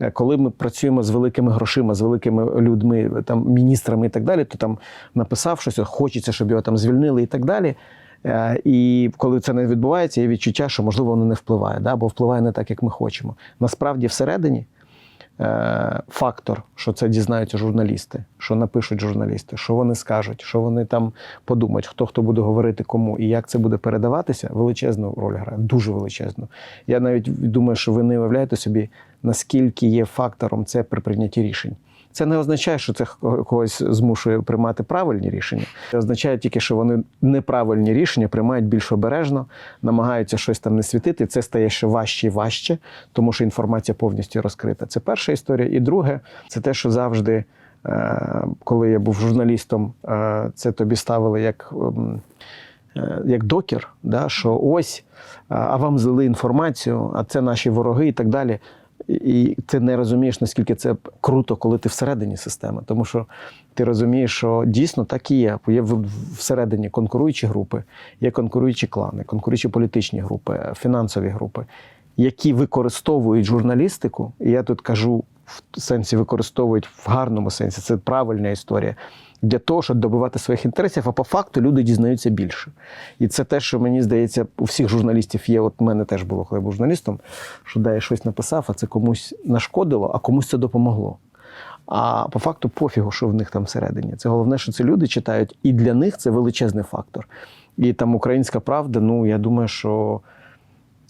Е, Коли ми працюємо з великими грошима, з великими людьми, там міністрами і так далі, то там написав щось, хочеться, щоб його там звільнили і так далі. Е, І коли це не відбувається, є відчуття, що можливо воно не впливає, да? або впливає не так, як ми хочемо. Насправді, всередині е, фактор, що це дізнаються журналісти, що напишуть журналісти, що вони скажуть, що вони там подумають, хто хто буде говорити кому і як це буде передаватися, величезну роль грає, дуже величезну. Я навіть думаю, що ви не уявляєте собі, наскільки є фактором це при прийнятті рішень. Це не означає, що це когось змушує приймати правильні рішення. Це означає тільки, що вони неправильні рішення приймають більш обережно, намагаються щось там не світити. Це стає ще важче і важче, тому що інформація повністю розкрита. Це перша історія. І друге, це те, що завжди, е, коли я був журналістом, е, це тобі ставили як. ем, е, Як докер, да, що ось, а- а вам злили інформацію, а це наші вороги і так далі. І ти не розумієш, наскільки це круто, коли ти всередині системи. Тому що ти розумієш, що дійсно так і є. Є всередині конкуруючі групи, є конкуруючі клани, конкуруючі політичні групи, фінансові групи, які використовують журналістику. І я тут кажу в сенсі використовують в гарному сенсі. Це правильна історія. Для того, щоб добивати своїх інтересів, а по факту люди дізнаються більше. І це те, що мені здається, у всіх журналістів є. От у мене теж було, коли я був журналістом, що да, я щось написав, а це комусь нашкодило, а комусь це допомогло. А по факту пофігу, що в них там всередині. Це головне, що це люди читають, і для них це величезний фактор. І там українська правда, ну я думаю, що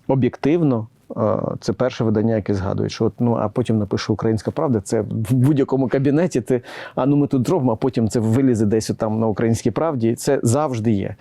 об'єктивно. Е, Це перше видання, яке згадують, що от, ну а потім напишу Українська Правда. Це в будь-якому кабінеті. Ти а ну ми тут зробимо, а потім це вилізе десь там на українській правді. Це завжди є.